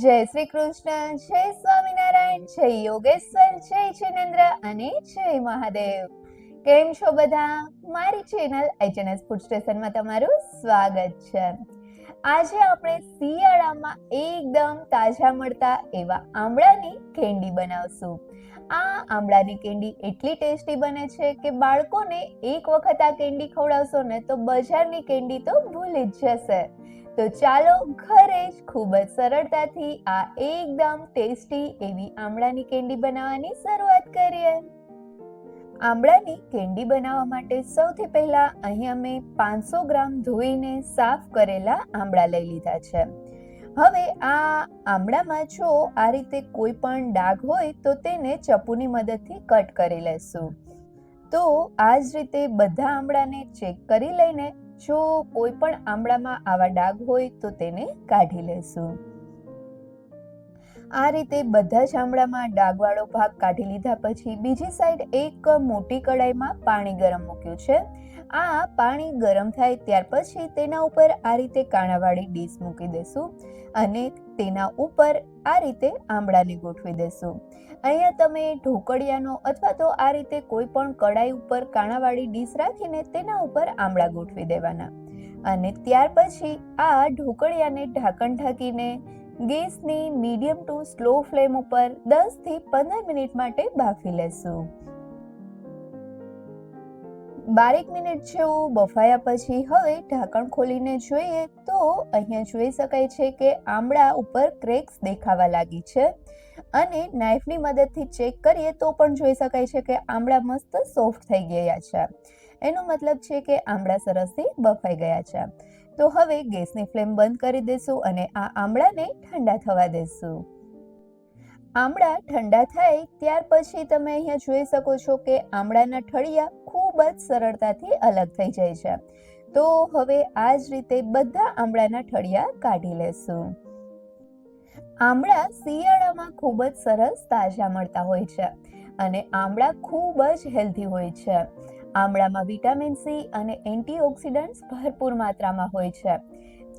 જય શ્રી કૃષ્ણ, જય સ્વામિનારાયણ, જય યોગેશ્વર, જય જિનેન્દ્ર અને જય મહાદેવ. કેમ છો બધા? મારી ચેનલ એચએનએસ ફૂડ સ્ટેશનમાં તમારું સ્વાગત છે. આજે આપણે શિયાળામાં એકદમ તાજા મળતા એવા આમળાની કેન્ડી બનાવશું. આ આમળાની કેન્ડી એટલી ટેસ્ટી બને છે કે બાળકોને એક વખત આ કેન્ડી ખવડાવશો ને તો બજારની કેન્ડી તો ભૂલી જ જશે. તો ચાલો ઘરે જ ખૂબ જ સરળતાથી આ એકદમ ટેસ્ટી એવી આમળાની કેન્ડી બનાવવાની શરૂઆત કરીએ. આમળાની કેન્ડી બનાવવા માટે સૌથી પહેલા અહીં અમે પાંચસો ગ્રામ ધોઈને સાફ કરેલા આમળા લઈ લીધા છે. હવે આ આમળામાં જો આ રીતે કોઈ પણ ડાઘ હોય તો તેને ચપ્પુની મદદથી કટ કરી લેશું. તો આ જ રીતે બધા આમળાને ચેક કરી લઈને જો કોઈ પણ આમળામાં આવા ડાઘ હોય તો તેને કાઢી લેશું. આ રીતે બધા જ આમળામાં ડાઘવાળો ભાગ કાઢી લીધા પછી બીજી સાઈડ એક મોટી કડાઈમાં પાણી ગરમ મૂક્યું છે. આ પાણી ગરમ થાય ત્યાર પછી તેના ઉપર આ રીતે કાણાવાળી ડીશ મૂકી દેશું અને તેના ઉપર આ રીતે આમળાને ગોઠવી દેશું. અહીંયા તમે ઢોકળિયાનો અથવા તો આ રીતે કોઈ પણ કડાઈ ઉપર કાણાવાળી ડીશ રાખીને તેના ઉપર આમળા ગોઠવી દેવાના. અને ત્યાર પછી આ ઢોકળિયાને ઢાંકણ ઢાંકીને ગેસની મીડિયમ ટુ સ્લો ફ્લેમ ઉપર દસથી પંદર મિનિટ માટે બાફી લેશું. બારેક મિનિટ જેવું બફાયા પછી હવે ઢાંકણ ખોલીને જોઈએ તો અહીંયા જોઈ શકાય છે કે આમળા ઉપર ક્રેક્સ દેખાવા લાગી છે. અને નાઈફની મદદથી ચેક કરીએ તો પણ જોઈ શકાય છે કે આમળા મસ્ત સોફ્ટ થઈ ગયા છે. એનો મતલબ છે કે આમળા સરસથી બફાઈ ગયા છે. તો હવે ગેસની ફ્લેમ બંધ કરી દેશું અને આ આમળાને ઠંડા થવા દેશું. આમળા ઠંડા થાય ત્યાર પછી તમે અહીંયા જોઈ શકો છો કે આમળાના ઠળિયા ખૂબ જ સરળતાથી અલગ થઈ જાય છે. તો હવે આ જ રીતે બધા આમળાના ઠળિયા કાઢી લેશું. આમળા શિયાળામાં ખૂબ જ સરસ તાજા મળતા હોય છે અને આમળા ખૂબ જ હેલ્ધી હોય છે. આમળામાં વિટામિન સી અને એન્ટીઓક્સિડન્ટ્સ ભરપૂર માત્રામાં હોય છે.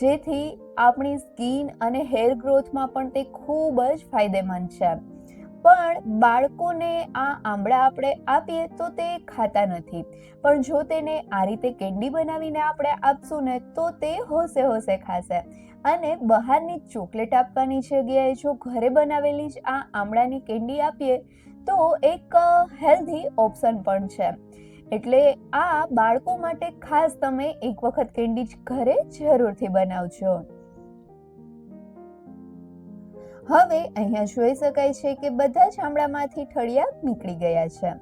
જેથી આપણી સ્કિન અને હેર ગ્રોથમાં પણ તે ખૂબ જ ફાયદેમંદ છે. પણ બાળકોને આ આમળા આપણે આપીએ તો તે ખાતા નથી. પણ જો તેને આ રીતે કેન્ડી બનાવીને આપણે આપશું ને તો તે હોશે હોશે ખાશે. અને બહારની ચોકલેટ આપવાની જગ્યાએ જો ઘરે બનાવેલી જ આ આમળાની કેન્ડી આપીએ તો એક હેલ્ધી ઓપ્શન પણ છે. એટલે આ બાળકો માટે ખાસ તમે એક વખત કેન્ડી ઘરે જરૂરથી બનાવજો. હવે અહીંયા જોઈ શકાય છે કે બધા જ આમળામાંથી ઠળિયા નીકળી ગયા છે.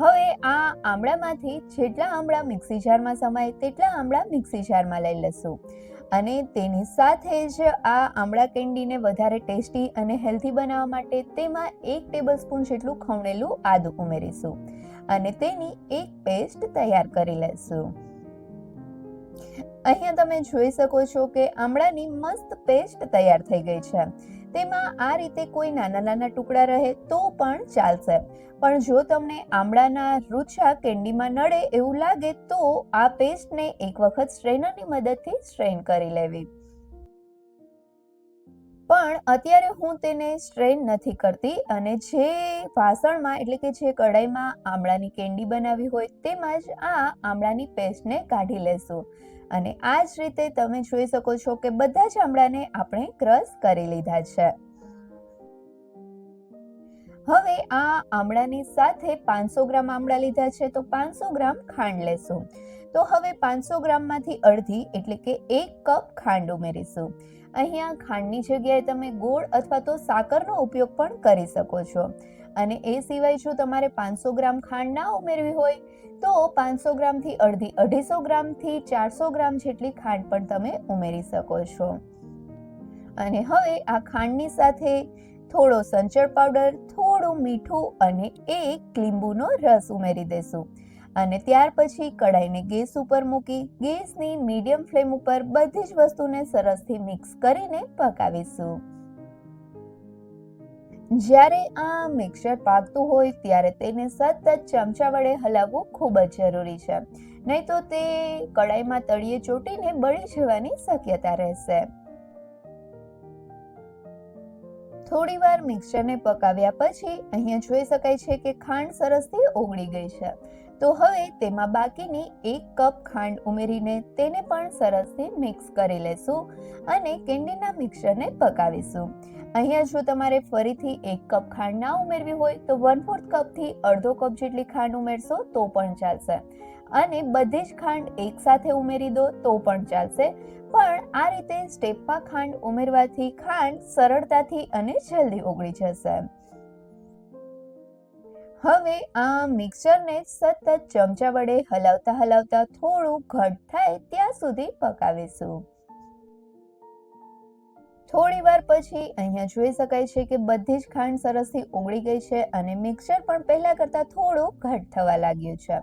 હવે આ આમળામાંથી જેટલા આમળા મિક્સી જારમાં સમાય તેટલા આમળા મિક્સી જારમાં લઈ લેશું અને તેની સાથે જ આ આમળા કેન્ડીને વધારે ટેસ્ટી અને હેલ્ધી બનાવવા માટે તેમાં એક ટેબલ સ્પૂન જેટલું ખમણેલું આદું ઉમેરીશું. અને તેની એક પેસ્ટ તૈયાર કરી લેશું. અહીંયા તમે જોઈ શકો છો કે આમળાની મસ્ત પેસ્ટ તૈયાર થઈ ગઈ છે. તેમાં આ રીતે કોઈ નાના નાના ટુકડા રહે તો પણ ચાલશે. પણ જો તમને આમળાના રૂછા કેન્ડીમાં નડે એવું લાગે તો આ પેસ્ટને એક વખત સ્ટ્રેનરની મદદથી સ્ટ્રેન કરી લેવી. પણ અત્યારે હું તેને સ્ટ્રેન નથી કરતી અને જે વાસણમાં એટલે કે જે કઢાઈમાં આમળાની કેન્ડી બનાવી હોય તેમાં જ આ આમળાની પેસ્ટને કાઢી લેશું. અને આ જ રીતે તમે જોઈ શકો છો કે બધા જ આમળાને આપણે ક્રશ કરી લીધા છે. હવે આ આમળાની સાથે પાંચસો ગ્રામ આમળા લીધા છે તો પાંચસો ગ્રામ ખાંડ લેશું. તો હવે પાંચસો ગ્રામમાંથી અડધી એટલે કે એક કપ ખાંડ ઉમેરીશું. અહીંયા ખાંડની જગ્યાએ તમે ગોળ અથવા તો સાકરનો ઉપયોગ પણ કરી શકો છો. અને એ સિવાય જો તમારે પાંચસો ગ્રામ ખાંડ ના ઉમેરવી હોય, તો પાંચસો ગ્રામથી અડધી, અઢીસો ગ્રામથી ચારસો ગ્રામ જેટલી ખાંડ પણ તમે ઉમેરી શકો છો. અને હવે આ ખાંડની સાથે થોડો સંચળ પાવડર, થોડું મીઠું અને એક લીંબુનો રસ ઉમેરી દેશું. અને ત્યાર પછી કડાઈને ગેસ ઉપર મૂકી ગેસની મીડિયમ ફ્લેમ ઉપર બધી જ વસ્તુને સરસથી મિક્સ કરીને પકાવીશું. જ્યારે આ મિક્સર પાકતું હોય ત્યારે તેને સતત ચમચા વડે હલાવવું ખૂબ જ જરૂરી છે. નહીં તો તે કડાઈમાં તળિયે ચોટીને બળી જવાની શક્યતા રહેશે. થોડી વાર મિક્સરને પકાવ્યા પછી અહીંયા જોઈ શકાય છે કે ખાંડ સરસથી ઓગળી ગઈ છે. તો હવે તેમાં બાકીની એક કપ ખાંડ ઉમેરીને તેને પણ સરસથી મિક્સ કરી લેશું અને કેન્ડીના મિક્સરને પકાવીશું. અહીંયા જો તમારે ફરીથી એક કપ ખાંડ ના ઉમેરવી હોય તો વન ફોર્થ કપથી અડધો કપ જેટલી ખાંડ ઉમેરશો તો પણ ચાલશે. અને બધી જ ખાંડ એકસાથે ઉમેરી દો તો પણ ચાલશે. પણ આ રીતે સ્ટેપમાં ખાંડ ઉમેરવાથી ખાંડ સરળતાથી અને જલ્દી ઓગળી જશે. હવે આ મિક્સરને સતત ચમચા વડે હલાવતા હલાવતા થોડું ઘટ થાય ત્યાં સુધી પકાવીશું. થોડી વાર પછી અહીંયા જોઈ શકાય છે કે બધી જ ખાંડ સરસથી ઓગળી ગઈ છે અને મિક્સર પણ પહેલા કરતા થોડું ઘટ થવા લાગ્યું છે.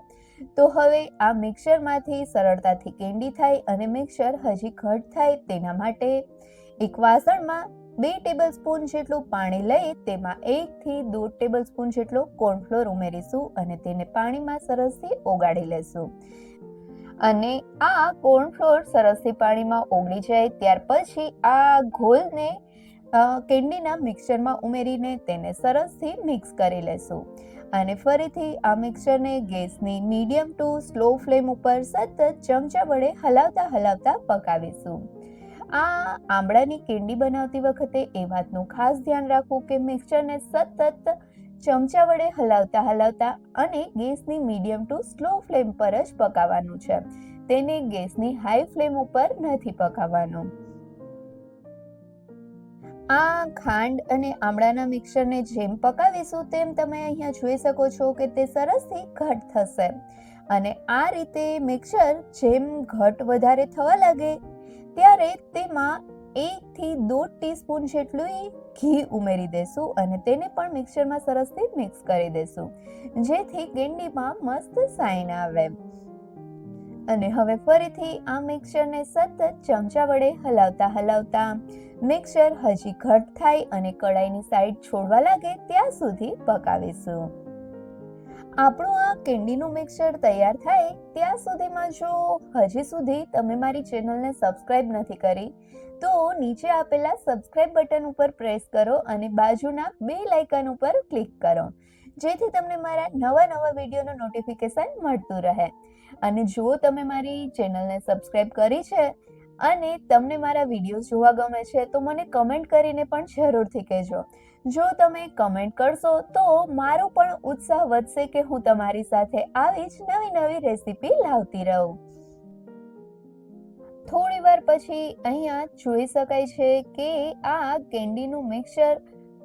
તો હવે આ મિક્સરમાંથી સરળતાથી કેન્ડી થાય અને મિક્સર હજી ઘટ થાય તેના માટે એક વાસણમાં બે ટેબલ સ્પૂન જેટલું પાણી લઈ તેમાં એકથી દોઢ ટેબલ સ્પૂન જેટલો કોર્નફ્લોર ઉમેરીશું અને તેને પાણીમાં સરસથી ઓગાળી લેશું. અને આ કોર્નફ્લોર સરસથી પાણીમાં ઓગળી જાય ત્યાર પછી આ ઘોલને કેન્ડીના મિક્સરમાં ઉમેરીને તેને સરસથી મિક્સ કરી લેશું. અને ફરીથી આ મિક્સરને ગેસની મીડિયમ ટુ સ્લો ફ્લેમ ઉપર સતત ચમચા વડે હલાવતા હલાવતા પકાવીશું. આ આમળાની કેન્ડી બનાવતી વખતે એ વાતનું ખાસ ધ્યાન રાખવું કે મિક્સરને સતત ચમચા વડે હલાવતા હલાવતા અને ગેસની મીડિયમ ટુ સ્લો ફ્લેમ પર જ પકાવવાનું છે. તેને ગેસની હાઈ ફ્લેમ ઉપર નથી પકાવવાનું. આ ખાંડ અને આમળાના મિક્સરને જેમ પકાવીશું તેમ તમે અહીંયા જોઈ શકો છો કે તે સરસથી ઘટ થશે. અને આ રીતે મિક્સર જેમ ઘટ વધારે થવા લાગે ત્યારે તેમાં એકથી દોઢ ટીસ્પૂન જેટલું ઘી ઉમેરી દેશું અને તેને પણ મિક્સરમાં સરસથી મિક્સ કરી દેશું, જેથી ગેંડીમાં મસ્ત સાઈન આવે. અને હવે ફરીથી આ મિક્સરને સતત ચમચા વડે હલાવતા હલાવતા મિક્સર હજી ઘટ થાય અને કડાઈની સાઈડ છોડવા લાગે ત્યાં સુધી પકાવીશું. આપણું આ કેન્ડીનું મિક્સર તૈયાર થાય ત્યાં સુધીમાં જો હજી સુધી તમે મારી ચેનલને સબસ્ક્રાઇબ નથી કરી, તો નીચે આપેલા સબસ્ક્રાઇબ બટન ઉપર પ્રેસ કરો અને બાજુના બે લાઇકન ઉપર ક્લિક કરો, જેથી તમને મારા નવા નવા વિડીયોનું નોટિફિકેશન મળતું રહે. અને જો તમે મારી ચેનલને સબસ્ક્રાઇબ કરી છે અને તમને મારા વીડિયો જોવા ગમે છે, તો મને કમેન્ટ કરીને પણ જરૂરથી કહેજો. જો તમે કમેન્ટ કરશો, તો મારો પણ ઉત્સાહ વધશે કે હું તમારી સાથે આવી જ નવી નવી રેસીપી લાવતી રહું. થોડી વાર પછી અહીંયા જોઈ શકાય છે કે આ કેન્ડીનું મિક્સર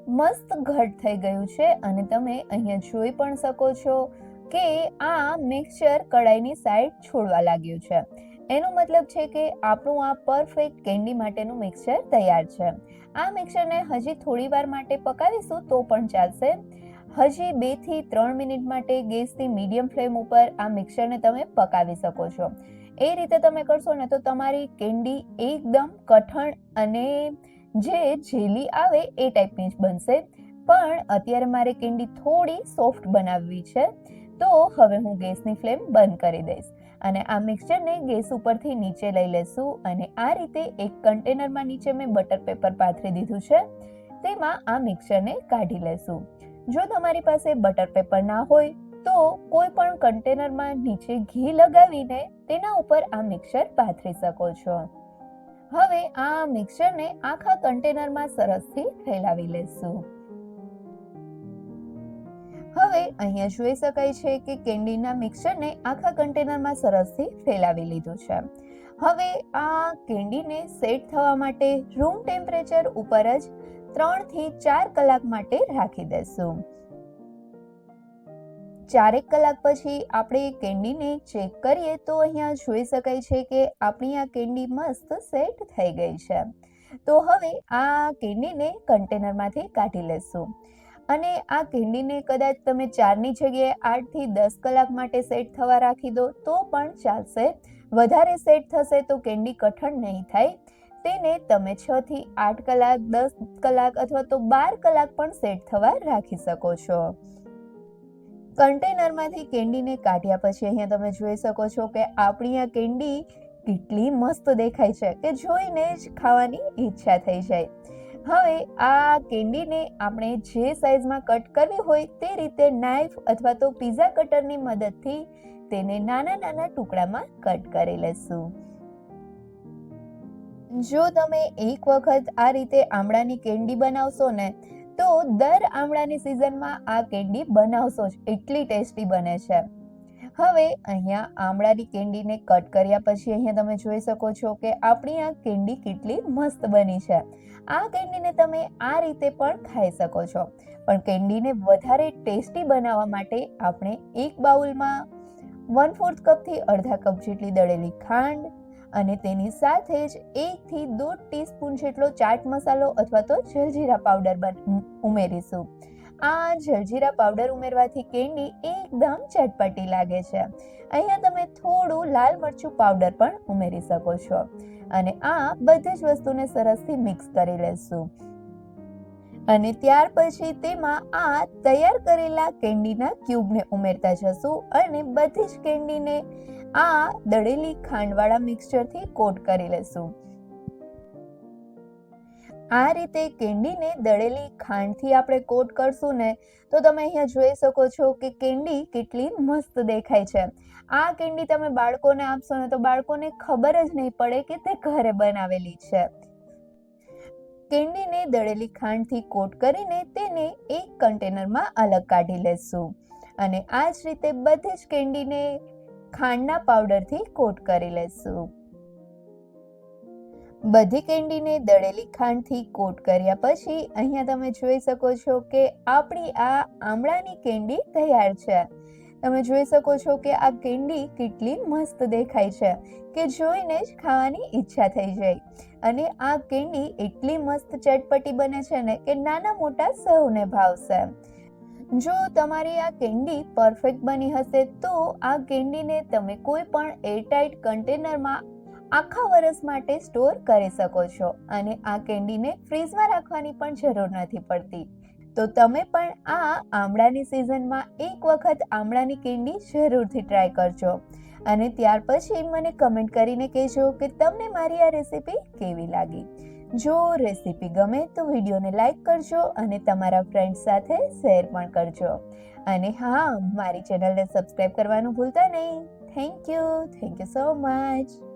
મસ્ત ઘટ થઈ ગયું છે અને તમે અહીંયા જોઈ પણ શકો છો કે આ મિક્સર કડાઈની સાઈડ છોડવા લાગ્યું છે. એનો મતલબ છે કે આપણું આ પરફેક્ટ કેન્ડી માટેનું મિક્સર તૈયાર છે. આ મિક્સરને હજી થોડી વાર માટે પકાવીશું તો પણ ચાલશે. હજી બેથી ત્રણ મિનિટ માટે ગેસની મીડિયમ ફ્લેમ ઉપર આ મિક્સરને તમે પકાવી શકો છો. એ રીતે તમે કરશો ને તો તમારી કેન્ડી એકદમ કઠણ અને જે જેલી આવે એ ટાઈપની જ બનશે. પણ અત્યારે મારે કેન્ડી થોડી સોફ્ટ બનાવવી છે. તો હવે હું ગેસની ફ્લેમ બંધ કરી દઈશ. અને આ મિક્સચરને ગેસ ઉપરથી નીચે લઈ લેશું અને આ રીતે એક કન્ટેનરમાં નીચે મેં બટર પેપર પાથરી દીધું છે. તેમાં આ મિક્સચરને કાઢી લેશું. જો તમારી પાસે બટર પેપર ના હોય, તો કોઈ પણ કન્ટેનરમાં નીચે ઘી લગાવીને તેના ઉપર આ મિક્સર પાથરી શકો છો. હવે આ મિક્સરને આખા કન્ટેનરમાં સરસથી ફેલાવી લેશું. હવે અહીંયા જોઈ શકાય છે કે કેન્ડીના મિક્સરને આખા કન્ટેનરમાં સરસથી ફેલાવી લીધું છે. હવે આ કેન્ડીને સેટ થવા માટે રૂમ ટેમ્પરેચર ઉપર જ ત્રણથી ચાર કલાક માટે રાખી દેશું. ચારેક કલાક પછી આપણે કેન્ડીને ચેક કરીએ તો અહીંયા જોઈ શકાય છે કે આપણી આ કેન્ડી મસ્ત સેટ થઈ ગઈ છે. તો હવે આ કેન્ડીને કન્ટેનરમાંથી કાઢી લેશું. અને આ કેન્ડીને કદાચ તમે ચારની જગ્યાએ આઠથી દસ કલાક માટે સેટ થવા રાખી દો, તો પણ ચાલશે. વધારે સેટ થશે તો કેન્ડી કઠણ નહીં થાય. તેને તમે છ થી આઠ કલાક, દસ કલાક અથવા તો બાર કલાક પણ સેટ થવા રાખી શકો છો. કન્ટેનરમાંથી કેન્ડીને કાઢ્યા પછી અહીંયા તમે જોઈ શકો છો કે આપણી આ કેન્ડી કેટલી મસ્ત દેખાય છે, કે જોઈને જ ખાવાની ઈચ્છા થઈ જાય. હવે આ કેન્ડીને આપણે જે સાઈઝમાં કટ કરવી હોય તે રીતે નાઈફ અથવા તો પીઝા કટરની મદદથી તેને નાના નાના ટુકડામાં કટ કરી લેશું. જો તમે એક વખત આ રીતે આમળાની કેન્ડી બનાવશો ને, તો દર આમળાની સિઝનમાં આ કેન્ડી બનાવશો જ. એટલી ટેસ્ટી બને છે. હવે અહીંયા આમળાની કેન્ડીને કટ કર્યા પછી અહીંયા તમે જોઈ શકો છો કે આપણી આ કેન્ડી કેટલી મસ્ત બની છે. આ કેન્ડીને તમે આ રીતે પણ ખાઈ શકો છો. પણ કેન્ડીને વધારે ટેસ્ટી બનાવવા માટે આપણે એક બાઉલમાં વન ફોર્થ કપથી અડધા કપ જેટલી દળેલી ખાંડ અને તેની સાથે જ એકથી દોઢ ટીસ્પૂન જેટલો ચાટ મસાલો અથવા તો જલજીરા પાવડર ઉમેરીશું. આ જલજીરા પાવડર ઉમેરવાથી કેન્ડી એકદમ ચટપટી લાગે છે. અહીંયા તમે થોડું લાલ મરચું પાવડર પણ ઉમેરી શકો છો. અને આ બધી જ વસ્તુને સરસથી મિક્સ કરી લેશું. અને ત્યાર પછી તેમાં આ તૈયાર કરેલા કેન્ડીના ક્યુબને ઉમેરતા જશું અને બધી જ કેન્ડીને આ દળેલી ખાંડવાળા મિક્સચરથી કોટ કરી લેશું. આ રીતે કેન્ડીને દળેલી ખાંડથી આપણે કોટ કરશું ને, તો તમે અહીંયા જોઈ શકો છો કે કેન્ડી કેટલી મસ્ત દેખાય છે. આ કેન્ડી તમે બાળકોને આપશો ને, તો બાળકોને ખબર જ નહીં પડે કે તે ઘરે બનાવેલી છે. કેન્ડીને દળેલી ખાંડથી કોટ કરીને તેને એક કન્ટેનરમાં અલગ કાઢી લેશું. અને આ જ રીતે બધી જ કેન્ડીને ખાંડના પાવડરથી કોટ કરી લેશું. બધી કેન્ડીને દળેલી ખાંડથી કોટ કર્યા પછી અહીંયા તમે જોઈ શકો છો કે આપણી આ આમળાની કેન્ડી તૈયાર છે. તમે જોઈ શકો છો કે આ કેન્ડી કેટલી મસ્ત દેખાય છે કે જોઈને જ ખાવાની ઈચ્છા થઈ જાય. અને આ કેન્ડી એટલી મસ્ત ચટપટી બને છે ને કે નાના મોટા સૌને ભાવશે. જો તમારી આ કેન્ડી પરફેક્ટ બની હશે તો આ કેન્ડીને તમે કોઈ પણ એરટાઇટ કન્ટેનરમાં આખા વર્ષ માટે સ્ટોર કરી શકો છો અને આ કેન્ડીને ફ્રીઝમાં રાખવાની પણ જરૂર નથી પડતી. તો તમે પણ આ આમળાની સિઝનમાં એક વખત આમળાની કેન્ડી જરૂરથી ટ્રાય કરજો. અને ત્યાર પછી મને કમેન્ટ કરીને કહેજો કે તમને મારી આ રેસીપી કેવી લાગી. જો રેસીપી ગમે તો વિડીયોને લાઈક કરજો અને તમારા ફ્રેન્ડ્સ સાથે શેર પણ કરજો. અને હા, મારી ચેનલને સબસ્ક્રાઈબ કરવાનું ભૂલતા નહીં. Thank you. Thank you so much.